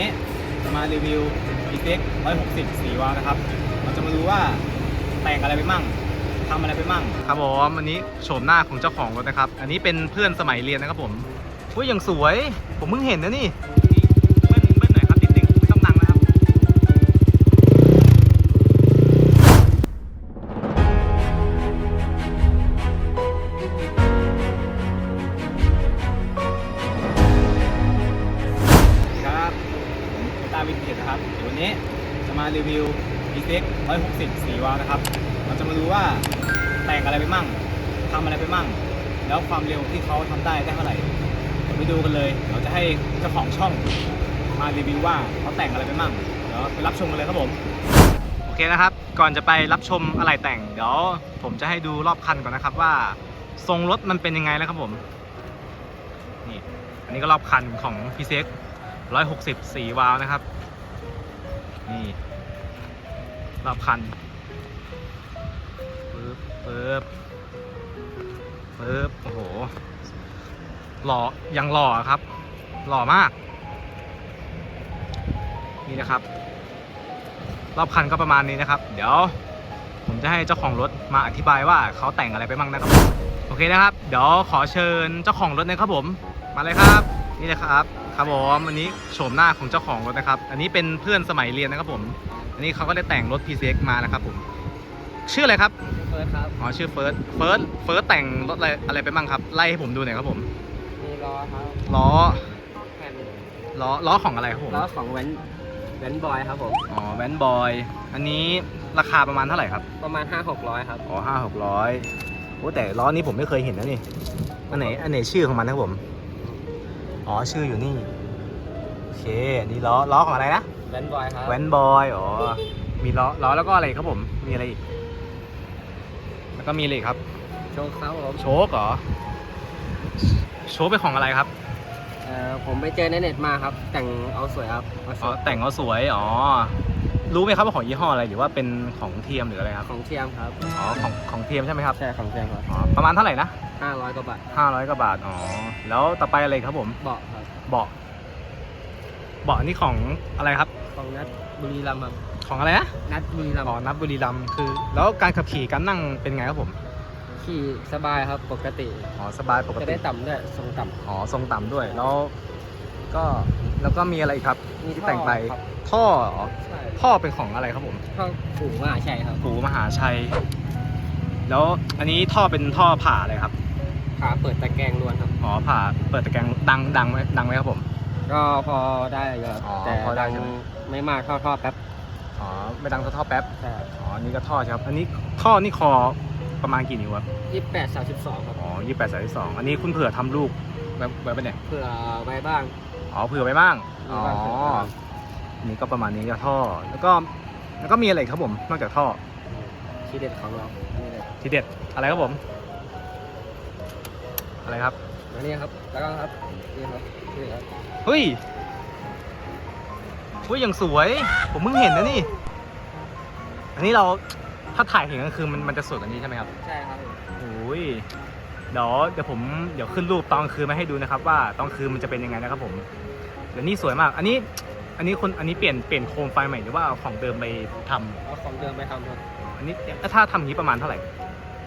นี้มารีวิว e t e c 160 4วาล์วนะครับ เราจะมาดูว่าแต่งอะไรไปมั่งทำอะไรไปมั่ง ครับผมอันนี้โฉมหน้าของเจ้าของรถนะครับ อันนี้เป็นเพื่อนสมัยเรียนนะครับผมอุ้ยยังสวย ผมเพิ่งเห็นนะนี่ 160 4วาล์วนะครับ เราจะมาดูว่าแต่งอะไรไปมั่งทำอะไรไปมั่ง แล้วความเร็วที่เขาทำได้ได้เท่าไหร่เดี๋ยวไปดูกันเลยเดี๋ยวจะให้เจ้าของช่องมารีวิวว่าเขาแต่งอะไรไปมั่ง เดี๋ยวไปรับชมกันเลยครับผม โอเคนะครับ ก่อนจะไปรับชมอะไรแต่ง เดี๋ยวผมจะให้ดูรอบคันก่อนนะครับว่าทรงรถมันเป็นยังไงแล้วครับผม นี่ อันนี้ก็รอบคันของ p ีเซ็ก160 4วาล์วนะครับ นี่ รอบคันปึ๊บปึ๊บปึ๊บโอ้โหหล่อยังหล่อครับ หล่อมาก นี่นะครับ รอบคันก็ประมาณนี้นะครับ เดี๋ยว ผมจะให้เจ้าของรถมาอธิบายว่าเขาแต่งอะไรไปบ้างนะครับโอเคนะครับ เดี๋ยวขอเชิญเจ้าของรถนะครับผม มาเลยครับ นี่เลยครับ ครับผมอันนี้โฉมหน้าของเจ้าของรถนะครับ อันนี้เป็นเพื่อนสมัยเรียนนะครับผม อันนี้เขาก็ได้แต่งรถ PCX มานะครับผม ชื่ออะไรครับเฟิร์สครับ อ๋อชื่อเฟิร์ส เฟิร์ส เฟิร์สแต่งรถอะไรอะไรไปบ้างครับ ไล่ให้ผมดูหน่อยครับผม มีล้อครับล้อ แผ่นล้อ ล้อของอะไรครับผม ล้อของแวนแวนบอยครับผม อ๋อแวนบอย อันนี้ราคาประมาณเท่าไหร่ครับ ประมาณ 5 600 ครับ อ๋อห้าหกร้อยโอ้แต่ล้อนี้ผมไม่เคยเห็นนะนี่ อันไหน อันไหนชื่อของมันนะครับผม อ๋อชื่ออยู่นี่ โอเคอันนี้ล้อล้อของอะไรนะแวนบอยครับแวนบอยอ๋อ มีล้อล้อแล้วก็อะไรครับผม มีอะไรอีก แล้วก็มีอะไรอีกครับ โชว์ครับผมโชคเหรอ โชคเป็นของอะไรครับ เอ่อผมไปเจอในเน็ตมาครับ แต่งเอาสวยครับเอาสอ๋อวยแต่งเขาสวย อ๋อ รู้ไหมครับว่าของยี่ห้ออะไรหรือว่าเป็นของเทียมหรืออะไรครับ ของเทียมครับ อ๋อ ของของเทียมใช่ไหมครับ ใช่ของเทียมครับ อ๋อ ประมาณเท่าไหร่นะ500กว่าบาทห้าร้อยกว่าบาท อ๋อ แล้วต่อไปอะไรครับผม เบาะครับ เบาะ เบาะอันนี้ของอะไรครับ ของนัดบุรีรัมย์ครับ ของอะไรนะ นัดบุรีรัมย์ อ๋อ นับบุรีรัมย์คือ แล้วการขับขี่การนั่งเป็นไงครับผม ขี่สบายครับ ปกติ อ๋อ สบายปกจะติได้ต่ำด้วย ทรงต่อ๋อ ทรงต่ำด้วย แล้วก็ แล้วก็มีอะไรอีกครับำมีที่ท่อแต่งไปครับ ท่อเหรอใช่ท่อเป็นของอะไรครับผมท่อผูมหาชัยครับปู่มหาชัย แล้วอันนี้ท่อเป็นท่อผ่าอะไรครับขาเปิดตะแกรงล้วนครับ อ๋อผ่าเปิดตะแกรงดังดังไหมดังไหมครับผม ก็พอได้อยู่ครับอ๋อแต่พอได้ดังใช่ไหม ไม่มากเท่าท่อแป๊บอ๋อไม่ดังเท่าท่อแป๊บใช่อ๋ออันนี้ก็ท่อใช่ครับ อันนี้ท่อนี่คอประมาณกี่นิ้วครับยี่สิบแปดสามสิบสองครับอ๋อยี่แปดสายสองอันนี้คุณเผื่อทำลูกไว้ไว้ปะเนี่ยเผื่อไว้บ้าง อ๋อเผื่อไว้บ้างมีอ๋อบ้างเผื่อไว้บ้างอันนี้ก็ประมาณนี้ก็ท่อ แล้วก็แล้วก็มีอะไรอีกครับผมนอกจากท่อทีเด็ดของเรานี่เลยทีเด็ดอะไรครับผม อะไรครับมานี่ครับแล้วก็ครับนี่ครับนี่ครับเฮ้ยเฮ้ยอย่างสวย ผมเพิ่งเห็นนะนี่ อันนี้เราถ้าถ่ายเห็นก็คือมันมันจะสวยกว่านี้ใช่ไหมครับ ใช่ครับโอ้ย เดี๋ยวเดี๋ยวผมเดี๋ยวขึ้นรูปตอนกลางคืนมาให้ดูนะครับว่าตอนกลางคืนมันจะเป็นยังไงนะครับผมเดี๋ยวนี้สวยมาก อันนี้อันนี้คนอันนี้เปลี่ยนเปลี่ยนโคมไฟใหม่หรือว่าเอาของเดิมไปทำเอาของเดิมไปทำครับอันนี้ถ้าทำอย่างนี้ประมาณเท่าไหร่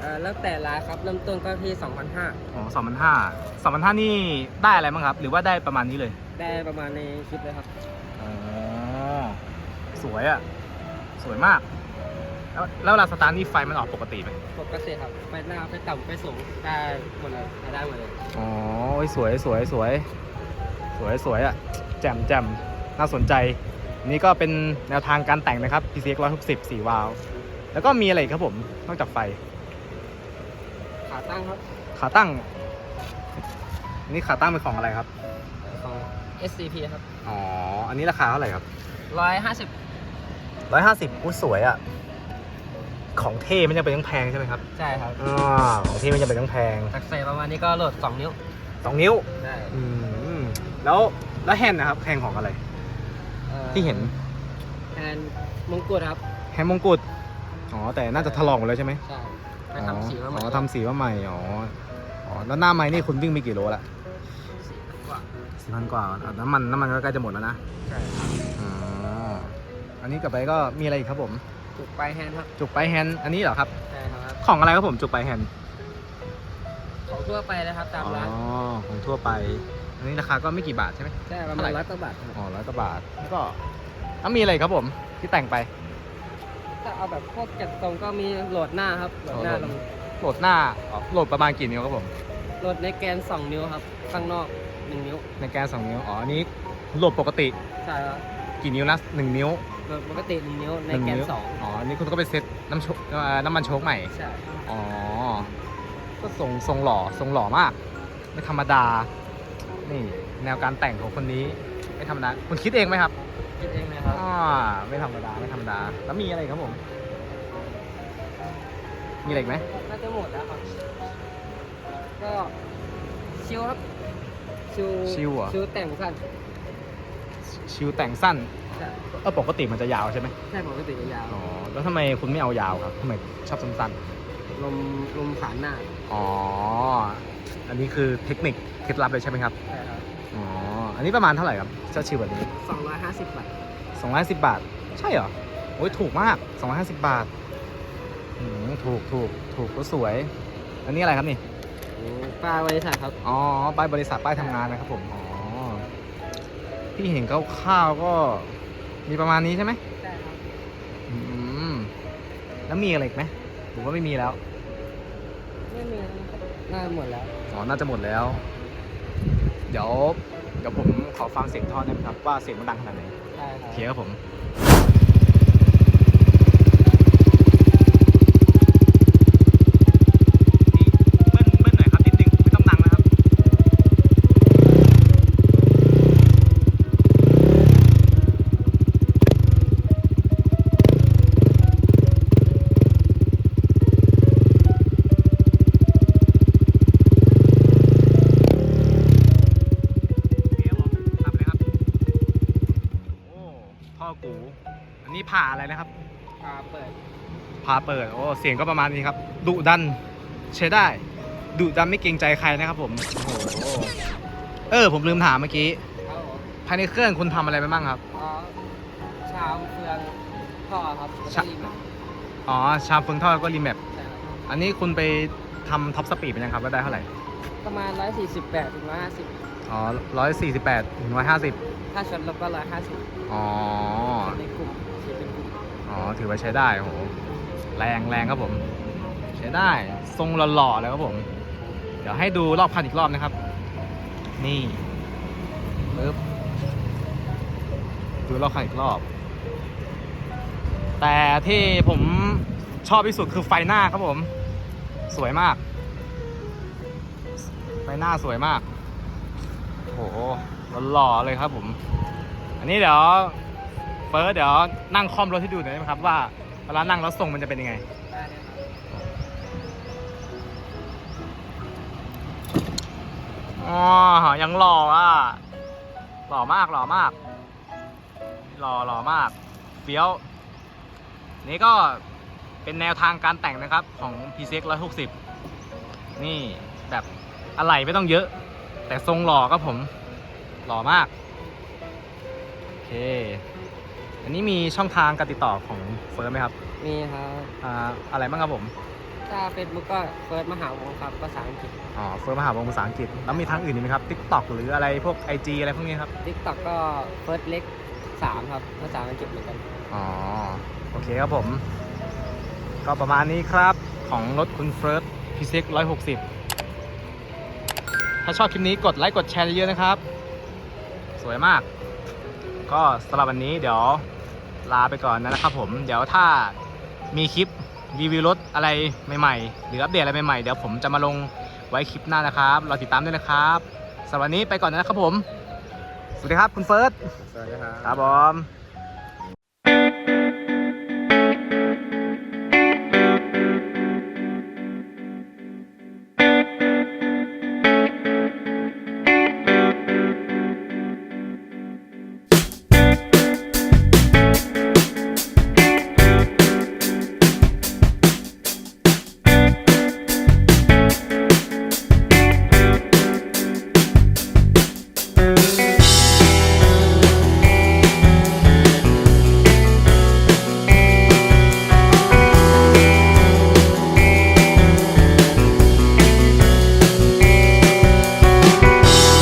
เอ่อแล้วแต่ร้านครับเริ่มต้นก็ที่2,500อ๋อสองพันห้าสองพันห้านี่ได้อะไรบ้างครับ หรือว่าได้ประมาณนี้เลยได้ประมาณในคลิปเลยครับ อ๋อสวยอะสวยมาก แล้วแล้วเวลาสตาร์ทนี่ไฟมันออกปกติไหมปกติครับไปหน้าไปต่ำไปสูงได้หมดเลยได้หมดเลยอ๋อโอ้ยสวยสวยสวยสวยสวยอะแจ่มแจ่มน่าสนใจอันนี่ก็เป็นแนวทางการแต่งนะครับ PCX 160 4วาล์วแล้วก็มีอะไรอีกครับผมนอกจากไฟ ขาตั้งครับขาตั้งอันนี้ขาตั้งเป็นของอะไรครับ ของ SCP ครับอ๋ออันนี้ราคาเท่าไหร่ครับ 150 ร้อยห้าสิบอู้สวยอะ ของเท่ไม่จำเป็นต้องแพงใช่ไหมครับใช่ครับอ๋อของเท่ไม่จำเป็นต้องแพงตักใส่ประมาณนี้ก็โหลด 2 นิ้ว สองนิ้วได้อืมแล้วแล้วแฮนด์นะครับแฮนด์ของอะไร อ่อที่เห็นแทนมงกุฎครับ แฮนด์มงกุฎอ๋อแต่น่าจะถลอกหมดแล้วใช่ไหมใช่ไปทำสีมาใหม่อ๋อทำสีมาใหม่อ๋ออ๋อแล้วหน้าไม้นี่คุณวิ่งไปกี่โลละสีกว่าสี่พันกว่าอะน้ำมันน้ำมันก็ใกล้จะหมดแล้วนะใช่ อ๋ออันนี้กลับไปก็มีอะไรอีกครับผม จุกปลายแฮนด์ครับจุกไปแฮนด์อันนี้เหรอครับ ใช่ครับของอะไรครับผมจุกไปแฮนด์ของทั่วไปนะครับตามอ๋อร้านของทั่วไป อันนี้ราคาก็ไม่กี่บาทใช่ไหม ใช่ประเท่าไหร่มาณร้อยกว่าบาทครับอ๋อร้อยกว่าบาทแล้วก็แล้วมีอะไรครับผมที่แต่งไป ถ้าเอาแบบพวกจัดทรงก็มีโหลดหน้าครับโหลดหน้าโหลลดงโหลดหน้าอ๋อโหลดประมาณกี่นิ้วครับผม โหลดในแกน 2 นิ้วครับ ข้างนอก 1 นิ้วในแกนสองนิ้ว อ๋อ อันนี้โหลดปกติใช่ครับกี่นิ้วนะหนึ่งนิ้ว โหลดปกติ1นิ้วในหนึ่งแกนนิ้ว2อ๋ออันนี้คุณก็ไปเซ็ตน้ำโชกเอ่อน้ำมันโชกใหม่ ใช่อ๋อ ก็ทรงทรงหล่อทรงหล่อมาก ไม่ธรรมดา นี่ แนวการแต่งของคนนี้ ไม่ธรรมดา คุณคิดเองไหมครับ คิดเองเลยครับ อ่า ไม่ธรรมดา ไม่ธรรมดา แล้วมีอะไรอีกครับผม มีอะไรอีกไหม น่าจะหมดแล้วครับ ก็ชิวครับชิวชิวเหรอ ชิวแต่งสั้นชิวแต่งสั้น ใช่เออปกติมันจะยาวใช่ไหมใช่ปกติจะยาว อ๋อแล้วทำไมคุณไม่เอายาวครับทำไมชอบสั้นลมลมผ่านหน้าๆอ๋ออันนี้คือเทคนิคเคล็ดลับเลยใช่ไหมครับใช่ครับอ๋ออันนี้ประมาณเท่าไหร่ครับเจ้าชิวแบบนี้250บาท250 บาท ใช่เหรอโอ้ยถูกมาก 250 บาทอืมถูกถูกถูกก็สวย อันนี้อะไรครับนี่ปลาบริษัทครับอ๋อป้ายบริษัทป้ายทำงานนะครับผม อ๋อ ที่เห็นคร่าวๆก็ มีประมาณนี้ใช่ไหมใช่ครับอืมแล้วมีอะไรอีกไหมหรือว่าไม่มีแล้ว ไม่มีแล้วนะครับน่าหมดแล้วอ๋อ น่าจะหมดแล้ว เดี๋ยว เดี๋ยวผมขอฟังเสียงท่อได้ไหมครับ ว่าเสียงมันดังขนาดไหนได้ครัโอบเคครับผม ผ่าเปิดโอ้เสียงก็ประมาณนี้ครับดุดันใช้ได้ดุดันไม่เกรงใจใครนะครับผมโอ้โหเออ ผมลืมถามเมื่อกี้ครับผมภายในเครื่องคุณทำอะไรไปบ้างครับ อ๋อชามเฟืองท่อครับแล้วชะก็รีบมาอ๋อชามเฟืองทอดก็รีแมปใช่ครับอันนี้คุณไปทำท็อปสปีดเป็นยังครับว่าได้เท่าไหร่ประมาณ 148ถึง150 อ๋อร้อยสี่สิบแปดถึงร้อยห้าสิบถ้าชนลบก็ 150อ๋อ ในกลุ่มชีเป็นกลุ่มอ๋อถือว่าใช้ได้โอ้โห แรงแรงครับผม ใช้ได้ทรงหล่อๆเลยครับผม เดี๋ยวให้ดูรอบคันอีกรอบนะครับ นี่ปึ๊บดูรอบคันอีกรอบ แต่ที่ผมชอบที่สุดคือไฟหน้าครับผม สวยมาก ไฟหน้าสวยมากโหหล่อเลยครับผม อันนี้เดี๋ยวเฟิร์สเดี๋ยวนั่งคล่อมรถให้ดูหน่อยได้ไหมครับว่า เวลานั่งแล้วทรงมันจะเป็นยังไง อ๋อ ยังหล่ออะ หล่อมากหล่อมาก หล่อหล่อมากเฟี้ยว นี่ก็เป็นแนวทางการแต่งนะครับของ p c x 160 นี่แบบอะไรไม่ต้องเยอะ แต่ทรงหล่อครับผม หล่อมาก โอเค อันนี้มีช่องทางการติดต่อของเฟิร์สไหมครับมีครับ อ่าอะไรบ้างครับผม ถ้าเฟซบุ๊กก็เฟิร์สมหาวงศ์ครับภาษาอังกฤษอ๋อ เฟิร์สมหาวงศ์ภาษาอังกฤษ แล้วมีทางอื่นอีกไหมครับ TikTok หรืออะไรพวก IG อะไรพวกนี้ครับ ทิกตอกก็เฟิร์สเล็ก3ครับภาษาอังกฤษเหมือนกัน อ๋อ โอเคครับผม ก็ประมาณนี้ครับของรถคุณเฟิร์สพีเซ็กร้อยหกสิบถ้าชอบคลิปนี้กดไลค์กดแชร์เยอะๆนะครับ สวยมาก ก็สำหรับวันนี้เดี๋ยวลาไปก่อนนะครับผมเดี๋ยวถ้ามีคลิปรีวิวรถอะไรใหม่ๆ หรืออัปเดตอะไรใหม่ๆ เดี๋ยวผมจะมาลงไว้คลิปหน้านะครับรอติดตามด้วยนะครับสำหรับวันนี้ไปก่อนนะครับผม สวัสดีครับคุณเฟิร์สสวัสดีครับครับผม